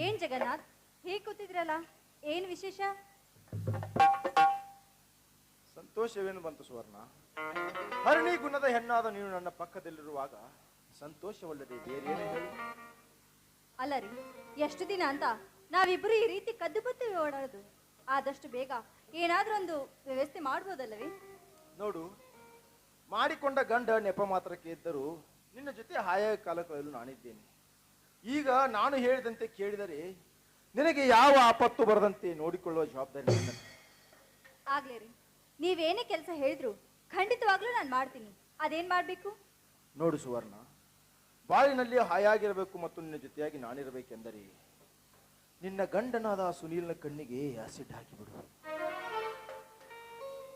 ಏನ್ ಜಗನ್ನಾಥ್? ಹೇಗ್ ಕೂತಿದ್ರಲ್ಲ? ಏನ್ ವಿಶೇಷ? ಸಂತೋಷವೇನು ಬಂತು ಸುವರ್ಣ? ಹರಣಿ ಗುಣದ ಹೆಣ್ಣಾದ ನೀನು ನನ್ನ ಪಕ್ಕದಲ್ಲಿರುವಾಗ ಸಂತೋಷವಲ್ಲದೆ ಬೇರೇನೇ ಹೇಳು ಅಲ್ಲ ರೀ ಎಷ್ಟು ದಿನ ಅಂತ ನಾವಿಬ್ಬರು ಈ ರೀತಿ ಕದ್ದು ಬತ್ತಿ ಓಡಾಡೋದು. ಆದಷ್ಟು ಬೇಗ ಏನಾದ್ರೂ ಒಂದು ವ್ಯವಸ್ಥೆ ಮಾಡ್ಬೋದಲ್ಲವೇ? ನೋಡು ಮಾಡಿಕೊಂಡ ಗಂಡ ನೆಪ ಮಾತ್ರಕ್ಕೆ ಇದ್ದರೂ ನಿನ್ನ ಜೊತೆ ಹಾಯ ಕಾಲ ಕಳೆಯಲು ನಾನಿದ್ದೇನೆ. ಈಗ ನಾನು ಹೇಳಿದಂತೆ ಕೇಳಿದರೆ ನಿನಗೆ ಯಾವ ಆಪತ್ತು ಬರದಂತೆ ನೋಡಿಕೊಳ್ಳುವ ಜವಾಬ್ದಾರಿ. ಆಗ್ಲೇ ರೀ. ನೀವೇನೇ ಕೆಲಸ ಹೇಳಿದ್ರು ಖಂಡಿತವಾಗ್ಲೂ ನಾನು ಮಾಡ್ತೀನಿ. ಅದೇನ್ ಮಾಡ್ಬೇಕು? ನೋಡು ಸುವರ್ಣ ಬಾಳಿನಲ್ಲಿ ಹಾಯಾಗಿರಬೇಕು ಮತ್ತು ನಿನ್ನ ಜೊತೆಯಾಗಿ ನಾನಿರಬೇಕೆಂದರೆ ನಿನ್ನ ಗಂಡನಾದ ಸುನೀಲ್ನ ಕಣ್ಣಿಗೆ ಆಸಿಡ್ ಹಾಕಿಬಿಡು.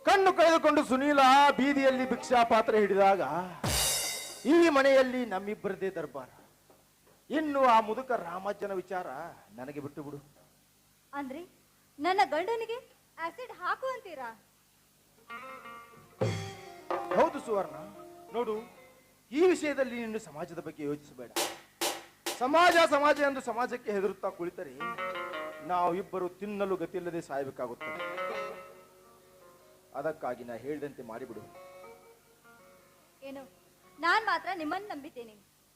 ಕಣ್ಣು ಕಳೆದುಕೊಂಡು ಸುನೀಲ ಬೀದಿಯಲ್ಲಿ ಭಿಕ್ಷಾ ಪಾತ್ರೆ ಹಿಡಿದಾಗ ಈ ಮನೆಯಲ್ಲಿ ನಮ್ಮಿಬ್ಬರದೇ ದರ್ಬಾರ. ಇನ್ನು ಆ ಮುದುಕ ರಾಮಜ್ಜನ ವಿಚಾರ ನನಗೆ ಬಿಟ್ಟು ಬಿಡು ಅಂದ್ರೆ ನನ್ನ ಗಂಡನಿಗೆ ಆಸಿಡ್ ಹಾಕು ಅಂತೀರಾ? ಹೌದು ಸುವರ್ಣ. ನೋಡು ಈ ವಿಷಯದಲ್ಲಿ ನೀನು ಸಮಾಜದ ಬಗ್ಗೆ ಯೋಚಿಸಬೇಡ. ಸಮಾಜ ಸಮಾಜ ಎಂದು ಸಮಾಜಕ್ಕೆ ಹೆದರುತ್ತಾ ಕುಳಿತರೆ ನಾವಿಬ್ಬರು ತಿನ್ನಲು ಗತಿಯಿಲ್ಲದೆ ಸಾಯಬೇಕಾಗುತ್ತದೆ. ಅದಕ್ಕಾಗಿ ನಾ ಹೇಳಿದಂತೆ ಮಾಡಿಬಿಡು. ಏನು ನಾನ್ ಮಾತ್ರ ನಿಮ್ಮನ್ನ ನಂಬಿದ್ದೇನೆ.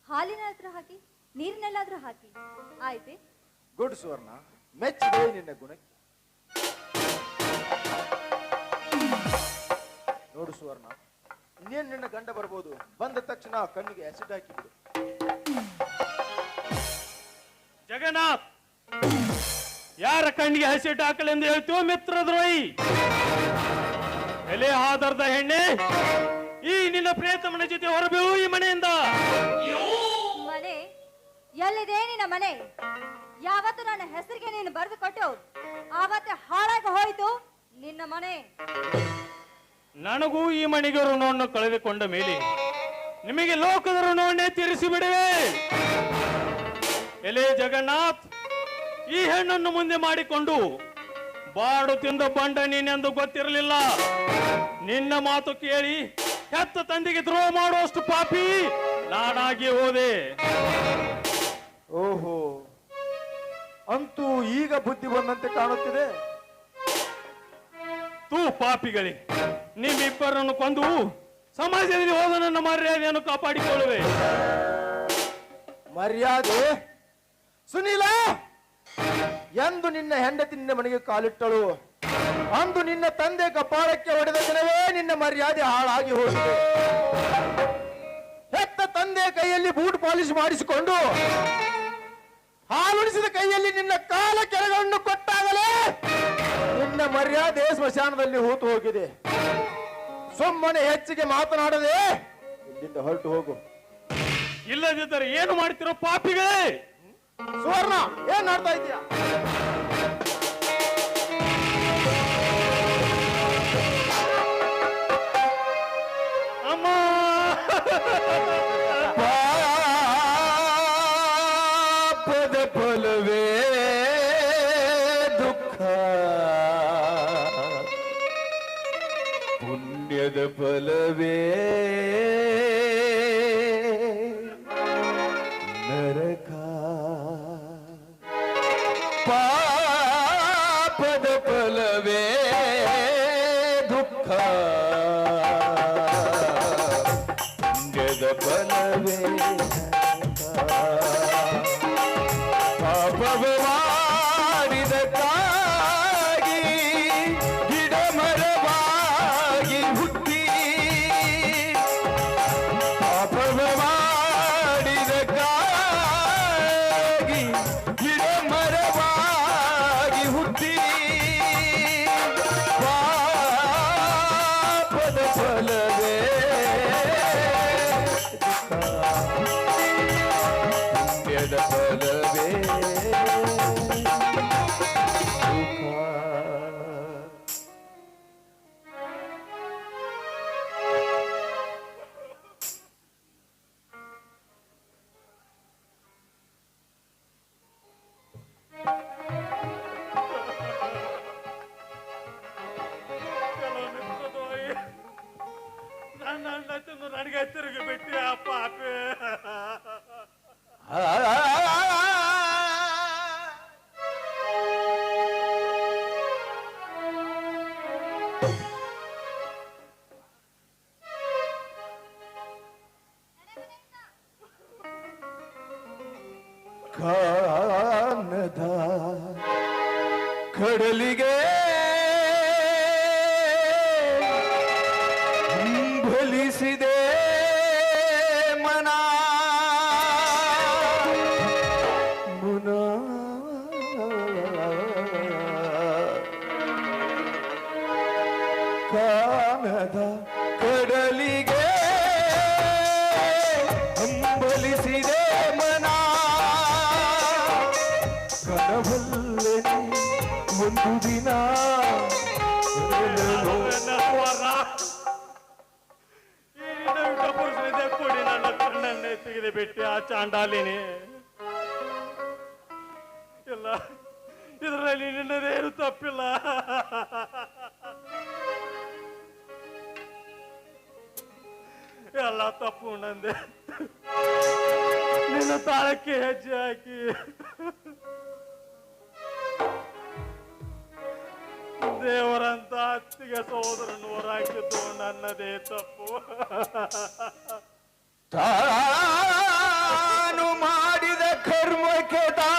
ಹಾಲಿನ ಹತ್ರ ಹಾಕಿ ನೀರಿನಲ್ಲಾದ್ರೂ ಹಾಕಿ. ಆಯ್ತೆ? ಗುಡ್ ಸುವರ್ಣ ಮೆಚ್ಚಿದೆ ನಿನ್ನ ಗುಣಕ್ಕೆ. ನೋಡು ಸುವರ್ಣ ಇನ್ನೇನು ನಿನ್ನ ಗಂಡ ಬರ್ಬೋದು? ಬಂದ ತಕ್ಷಣ ಕಣ್ಣಿಗೆ ಆಸಿಡ್ ಹಾಕಿಬಿಡು. ಜಗನ್ನಾಥ್ ಯಾರ ಕಣ್ಣಿಗೆ ಹಸಿಟ್ಟು ಹಾಕಲೆಂದು ಹೇಳ್ತೀವೋ ಮಿತ್ರ ದ್ರೋಹಿ? ಎಲೆ ಆಧಾರದ ಹೆಣ್ಣೆ ಈ ನಿನ್ನ ಪ್ರಿಯತಮನ ಜೊತೆ ಹೊರಬೀಳು ಈ ಮನೆಯಿಂದ. ಮನೆ? ಎಲ್ಲಿದೆ ನಿನ್ನ ಮನೆ? ಯಾವತ್ತು ನನ್ನ ಹೆಸರಿಗೆ ನೀನು ಬರೆದು ಕೊಟ್ಟು ಆವತ್ತೆ ಹಾಳಾಗಿ ಹೋಯ್ತು ನಿನ್ನ ಮನೆ. ನನಗೂ ಈ ಮಣಿಗೆ ಋಣವನ್ನು ಕಳೆದುಕೊಂಡ ಮೇಲೆ ನಿಮಗೆ ಲೋಕದ ಋಣವನ್ನೇ ತೀರಿಸಿ ಬಿಡುವೆ ಎಲೆ ಜಗನ್ನಾಥ್ ಈ ಹೆಣ್ಣನ್ನು ಮುಂದೆ ಮಾಡಿಕೊಂಡು ಬಾಡು ತಿಂದ ಬಂಡ ನೀನೆಂದು ಗೊತ್ತಿರಲಿಲ್ಲ. ನಿನ್ನ ಮಾತು ಕೇಳಿ ಹೆತ್ತ ತಂದೆಗೆ ದ್ರೋಹ ಮಾಡುವಷ್ಟು ಪಾಪಿ ನಾನಾಗಿ ಹೋದೆ. ಓಹೋ ಅಂತೂ ಈಗ ಬುದ್ಧಿ ಬಂದಂತೆ ಕಾಣುತ್ತಿದೆ. ತೂ ಪಾಪಿಗಳೇ ನಿಮ್ಮಿಬ್ಬರನ್ನು ಕೊಂದು ಸಮಾಜದಲ್ಲಿ ಹೋದ ನನ್ನ ಮರ್ಯಾದೆಯನ್ನು ಕಾಪಾಡಿಕೊಳ್ಳುವೆ. ಮರ್ಯಾದೆ. ಸುನೀಲ, ಎಂದು ನಿನ್ನ ಹೆಂಡತಿ ನಿನ್ನ ಮನೆಗೆ ಕಾಲಿಟ್ಟಳು. ಅಂದು ನಿನ್ನ ತಂದೆ ಕಪಾಳಕ್ಕೆ ಹೊಡೆದ ದಿನವೇ ನಿನ್ನ ಮರ್ಯಾದೆ ಹಾಳಾಗಿ ಹೋಗಿದೆ. ಹೆತ್ತ ತಂದೆ ಕೈಯಲ್ಲಿ ಬೂಟ್ ಪಾಲಿಶ್ ಮಾಡಿಸಿಕೊಂಡು ಹಾಲುಣಿಸಿದ ಕೈಯಲ್ಲಿ ನಿನ್ನ ಕಾಲ ಕೆಳಗಳನ್ನು ಕೊಟ್ಟಾಗಲೇ ನಿನ್ನ ಮರ್ಯಾದೆ ಸ್ಮಶಾನದಲ್ಲಿ ಹೂತು ಹೋಗಿದೆ. ಸುಮ್ಮನೆ ಹೆಚ್ಚಿಗೆ ಮಾತನಾಡದೆ. ಇಲ್ಲಿಂದ ಹೊರಟು ಹೋಗು. ಇಲ್ಲದಿದ್ದರೆ ಏನು ಮಾಡ್ತಿರೋ ಪಾಪಿಗಳೇ? ಸುವರ್ಣ ಏನ್ ಮಾಡ್ತಾ ಇದೀಯಾ? ಪುಣ್ಯದ ಫಲವೇ ನರಕ ಪಾಪದ ಫಲವೇ ದುಃಖ ಪುಣ್ಯದ ಫಲವೇ ಕಡಲಿಗೆ ಚಾಂಡಾಲಿನಿ ಇಲ್ಲ ಇದರಲ್ಲಿ ನಿನ್ನದೇನು ತಪ್ಪಿಲ್ಲ. ಎಲ್ಲ ತಪ್ಪು ನಂದೆ. ನಿನ್ನ ತಾಳಕ್ಕೆ ಹೆಜ್ಜೆ ಹಾಕಿ. ದೇವರಂತ ಅತ್ತಿಗೆ ಸೋದರನ್ನು ಹೊರಾಕಿದ್ದು ನನ್ನದೇ ತಪ್ಪು. ತಾನು ಮಾಡಿದ ಕರ್ಮಕ್ಕೆ ತಾನೆ.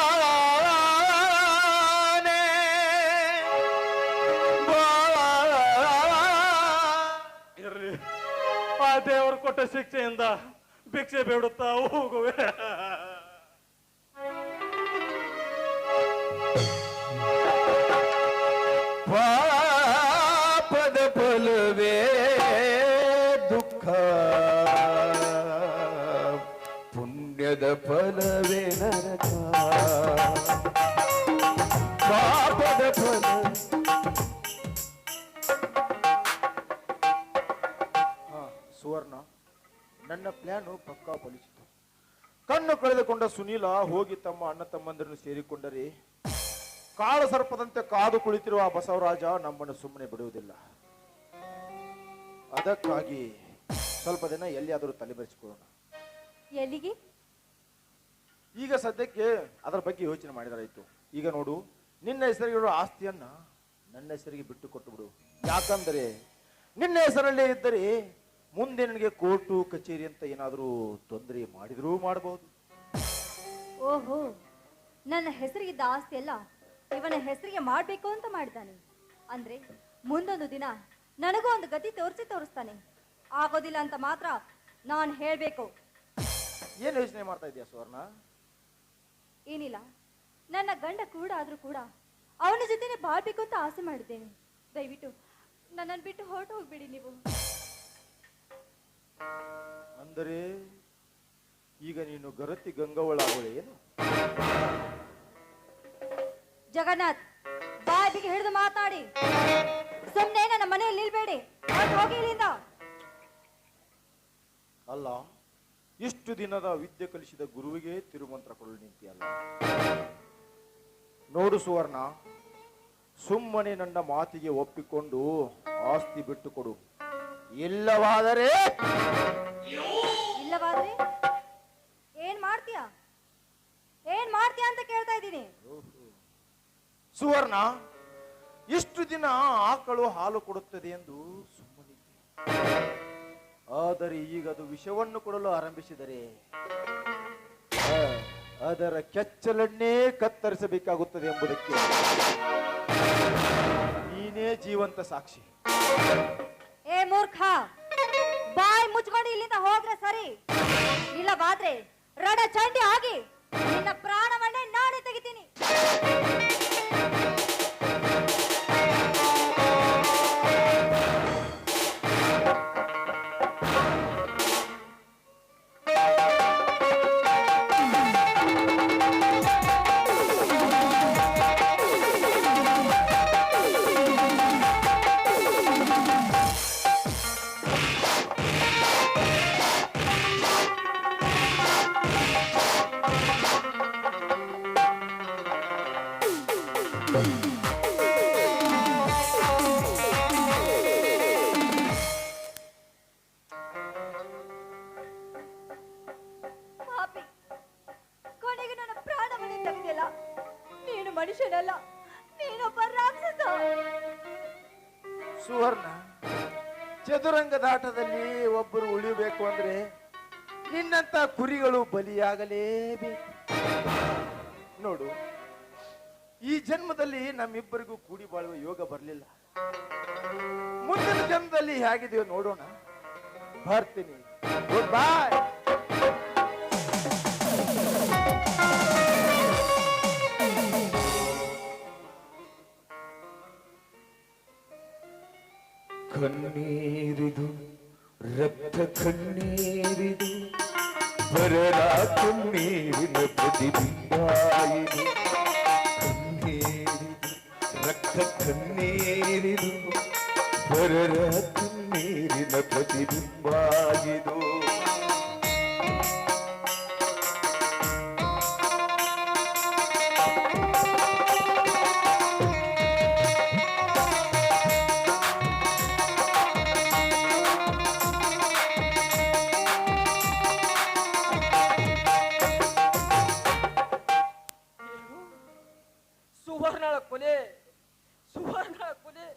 ಇರ್ಲಿ. ಆ ದೇವರು ಕೊಟ್ಟ ಶಿಕ್ಷೆಯಿಂದ ಭಿಕ್ಷೆ ಬೇಡುತ್ತಾ ಹೋಗುವೆ. ಫಲವೇ ನರಕ. ಪಾಪದ ಫಲ. ಸುವರ್ಣ ನನ್ನ ಪ್ಲಾನು ಪಕ್ಕಾ ಫಲಿಸಿತು ಕಣ್ಣು ಕಳೆದುಕೊಂಡ ಸುನೀಲ ಹೋಗಿ ತಮ್ಮ ಅಣ್ಣ ತಮ್ಮಂದಿರನ್ನು ಸೇರಿಕೊಂಡರೆ ಕಾಳ ಸರ್ಪದಂತೆ ಕಾದು ಕುಳಿತಿರುವ ಆ ಬಸವರಾಜ ನಮ್ಮನ್ನು ಸುಮ್ಮನೆ ಬಿಡುವುದಿಲ್ಲ. ಅದಕ್ಕಾಗಿ ಸ್ವಲ್ಪ ದಿನ ಎಲ್ಲಿಯಾದರೂ ತಲೆಬರೆಸಿಕೊಳ್ಳೋಣ ಎಲ್ಲಿಗೆ? ಈಗ ಸದ್ಯಕ್ಕೆ ಅದರ ಬಗ್ಗೆ ಯೋಚನೆ ಮಾಡಿದರಾಯ್ತು. ಈಗ ನೋಡು ನಿನ್ನ ಹೆಸರಿಗಿರೋ ಆಸ್ತಿಯನ್ನ ನನ್ನ ಹೆಸರಿಗೆ ಬಿಟ್ಟು ಕೊಟ್ಟು ಬಿಡು. ಯಾಕಂದರೆ ನಿನ್ನ ಹೆಸರಲ್ಲೇ ಇದ್ದರೆ ಮುಂದೆ ನನಗೆ ಕೋರ್ಟು ಕಚೇರಿ ಅಂತ ಏನಾದರೂ ತೊಂದರೆ ಮಾಡಿದರೂ ಮಾಡಬಹುದು ಓಹೋ ನನ್ನ ಹೆಸರಿಗಿದ್ದ ಆಸ್ತಿ ಎಲ್ಲ ಇವನ ಹೆಸರಿಗೆ ಮಾಡಬೇಕು ಅಂತ ಮಾಡಿದ್ದಾನೆ. ಅಂದ್ರೆ ಮುಂದೊಂದು ದಿನ ನನಗೂ ಒಂದು ಗತಿ ತೋರಿಸಿ ತೋರಿಸ್ತಾನೆ. ಆಗೋದಿಲ್ಲ ಅಂತ ಮಾತ್ರ ನಾನು ಹೇಳಬೇಕು. ಏನು ಯೋಚನೆ ಮಾಡ್ತಾ ಇದೆಯಾ ಸುವರ್ಣ? ಏನಿಲ್ಲ. ನನ್ನ ಗಂಡ ಕೂಡ ಆದರೂ ಕೂಡ ಅವನ ಜೊತೆನೆ ಬಾಳ್ಬೇಕು ಅಂತ ಆಸೆ ಮಾಡಿದ್ದೇನೆ. ದಯವಿಟ್ಟು ನನ್ನನ್ನು ಬಿಟ್ಟು ಹೊರಟು ಹೋಗ್ಬಿಡಿ ನೀವು. ಅಂದರೆ ಈಗ ನೀನು ಗರತಿ ಗಂಗವಳಾಗುಳೆ ಏನು? ಜಗನ್ನಾಥ್ ಬಾಯಿಗೆ ಹಿಡಿದು ಮಾತಾಡಿ. ಸುಮ್ಮನೆ ನನ್ನ ಮನೆಯಲ್ಲಿ ನಿಲ್ಬೇಡಿ. ಹೊರ್ಟ್ ಹೋಗಿ ಇಲ್ಲಿಂದ. ಅಲ್ಲ. ಇಷ್ಟು ದಿನದ ವಿದ್ಯೆ ಕಲಿಸಿದ ಗುರುವಿಗೆ ತಿರುಮಂತ್ರ ಕೊಡಲು ನಿಂತಿಯಲ್ಲ. ನೋಡು ಸುವರ್ಣ ಸುಮ್ಮನೆ ನನ್ನ ಮಾತಿಗೆ ಒಪ್ಪಿಕೊಂಡು ಆಸ್ತಿ ಬಿಟ್ಟು ಕೊಡು ಇಲ್ಲವಾದರೆ? ಇಲ್ಲವಾದ್ರೆ? ಏನ್ ಮಾಡ್ತೀಯ? ಏನ್ ಮಾಡ್ತೀಯ ಅಂತ ಕೇಳ್ತಾ ಇದ್ದೀನಿ. ಸುವರ್ಣ ಇಷ್ಟು ದಿನ ಆಕಳು ಹಾಲು ಕೊಡುತ್ತದೆ ಎಂದು ಸುಮ್ಮನಿದ್ದೆ. ಆದರೆ ಈಗ ಅದು ವಿಷವನ್ನು ಕೊಡಲು ಆರಂಭಿಸಿದರೆ ಅದರ ಕೆಚ್ಚಲನ್ನೇ ಕತ್ತರಿಸಬೇಕಾಗುತ್ತದೆ ಎಂಬುದಕ್ಕೆ ನೀನೇ ಜೀವಂತ ಸಾಕ್ಷಿ. ಏ ಮೂರ್ಖ, ಬಾಯಿ ಮುಚ್ಕೊಂಡು ಇಲ್ಲಿಂದ ಹೋದ್ರೆ ಸರಿ, ಇಲ್ಲವಾದ್ರೆ ರಡ ಚಂಡಿ ಆಗಿ ನಿನ್ನ ಪ್ರಾಣವನ್ನೇ ನಾನೇ ತೆಗಿತೀನಿ. ಚದುರಂಗದಾಟದಲ್ಲಿ ಒಬ್ಬರು ಉಳಿಬೇಕು ಅಂದ್ರೆ ನಿನ್ನಂತ ಕುರಿಗಳು ಬಲಿಯಾಗಲೇಬೇಕು. ನೋಡು, ಈ ಜನ್ಮದಲ್ಲಿ ನಮ್ಮಿಬ್ಬರಿಗೂ ಕೂಡಿ ಬಾಳುವ ಯೋಗ ಬರಲಿಲ್ಲ. ಮುಂದಿನ ಜನ್ಮದಲ್ಲಿ ಹೇಗಿದೆಯೋ ನೋಡೋಣ. ಬರ್ತೀನಿ. ಬಾಯ್ ಕಣ್ಣೀರಿದು கண்ணீராயிரு கண்ணீரிது ரக்க கண்ணீரிது பரர கண்ணீரின பிரதிபிம்பாயிதோ ಸುವರ್ಣಳ ಕೊಲೆ. ಸುವರ್ಣಳ ಕೊಲೆ.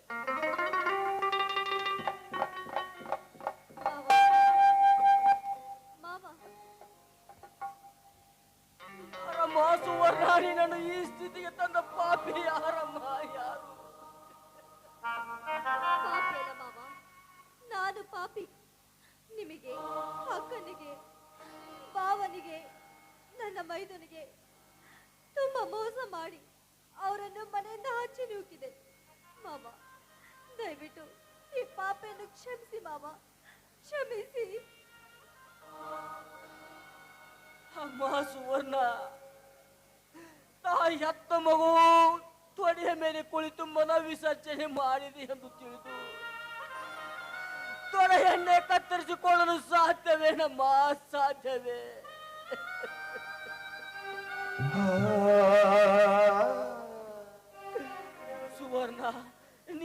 ಯಾರಮ್ಮ ಸುವರ್ಣಾಣಿ ನನ್ನ ಈ ಸ್ಥಿತಿಗೆ ತಂದ ಪಾಪಿ ಯಾರಮ್ಮ ಯಾರು? ನಾನು ಪಾಪಿ. ನಿಮಗೆ ಅಕ್ಕನಿಗೆ ಬಾವನಿಗೆ ನನ್ನ ಮೈದನಿಗೆ ತುಂಬಾ ಮೋಸ ಮಾಡಿ ಅವರನ್ನು ಮನೆಯಿಂದ ಹಚ್ಚಿ ನೂಕಿದೆ ಮಾವ ದಯವಿಟ್ಟು ಈ ಪಾಪೆಯನ್ನು ಕ್ಷಮಿಸಿ ಮಾವ. ಕ್ಷಮಿಸಿ. ಅಮ್ಮ ಸುವರ್ಣ ತಾಯಿ ಹತ್ತ ಮಗು ತೊಡೆಯ ಮೇಲೆ ಕುಳಿತು ಮನ ವಿಸರ್ಜನೆ ಮಾಡಿದೆ ಎಂದು ತಿಳಿದು ತೊಡೆಯನ್ನೇ ಕತ್ತರಿಸಿಕೊಳ್ಳಲು ಸಾಧ್ಯವೇ? ನಮ್ಮ ಸಾಧ್ಯವೇ?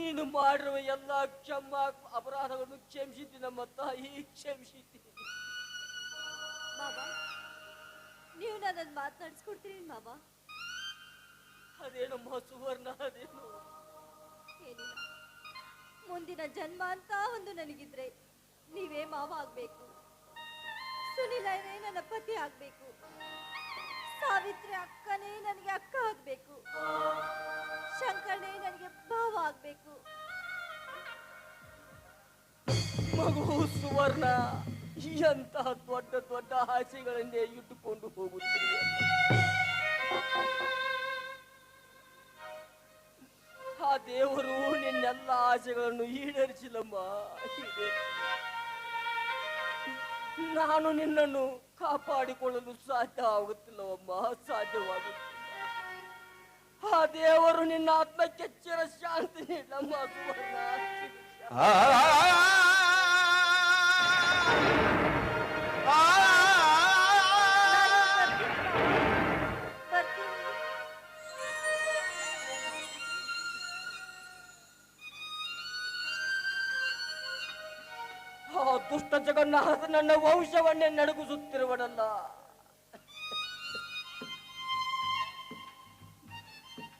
ನೀನು ಮಾಡಿರುವ ಎಲ್ಲ ಕ್ಷಮ ಅಪರಾಧಗಳನ್ನು ಕ್ಷಮಿಸಿದ್ದಿ ನಮ್ಮ ತಾಯಿ ಕ್ಷಮಿಸಿದ್ದಿ ಮಾವ ನೀವು ನನ್ನನ್ನು ಮಾತನಾಡಿಸ್ಕೊಡ್ತೀರಿ ಮಾವ? ಅದೇನಮ್ಮ ಸುವರ್ಣ ಅದೇನು. ಏನಿಲ್ಲ. ಮುಂದಿನ ಜನ್ಮ ಅಂತ ಒಂದು ನನಗಿದ್ರೆ ನೀವೇ ಮಾವ ಆಗ್ಬೇಕು. ಸುನಿಲನೇ ನನ್ನ ಪತಿ ಆಗ್ಬೇಕು. ಸಾವಿತ್ರಿ ಅಕ್ಕನೇ ನನಗೆ ಅಕ್ಕ ಆಗ್ಬೇಕು. ಶಂಕರನೇ ನನಗೆ ಭಾವ ಆಗ್ಬೇಕು. ಮಗು ಸುವರ್ಣ, ಎಂತಹ ದೊಡ್ಡ ದೊಡ್ಡ ಆಸೆಗಳನ್ನೇ ಇಟ್ಟುಕೊಂಡು ಹೋಗುತ್ತೀರಿ ಆ ದೇವರು ನಿನ್ನೆಲ್ಲ ಆಸೆಗಳನ್ನು ಈಡೇರಿಸಿಲ್ಲಮ್ಮ. ಈಡೇರಿಸಿಲ್ಲ. ನಾನು ನಿನ್ನನ್ನು ಕಾಪಾಡಿಕೊಳ್ಳಲು ಸಾಧ್ಯ ಆಗುತ್ತಿಲ್ಲವಮ್ಮ ಸಾಧ್ಯವಾಗುತ್ತಿಲ್ಲ ಆ ದೇವರು ನಿನ್ನ ಆತ್ಮಕ್ಕೆ ಚಿರ ಶಾಂತಿ ನಮ್ಮ ಸುವರ್ಣ ದುಷ್ಟ ಜಗನ್ನಾಥ ನನ್ನ ವಂಶವನ್ನೇ ನಡುಗಿಸುತ್ತಿರುವಡಲ್ಲ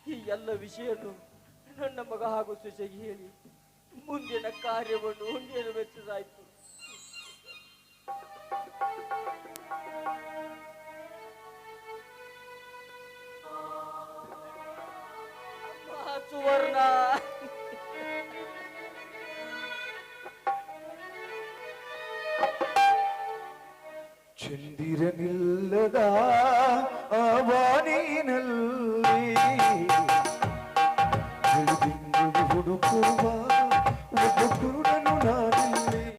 ಈ ಎಲ್ಲ ವಿಷಯನ್ನು ನನ್ನ ಮಗ ಹಾಗೂ ಸೊಸೆಗೆ ಹೇಳಿ ಮುಂದಿನ ಕಾರ್ಯವನ್ನು ನೆರವೇರಿಸಲಾಯಿತು ಸುವರ್ಣ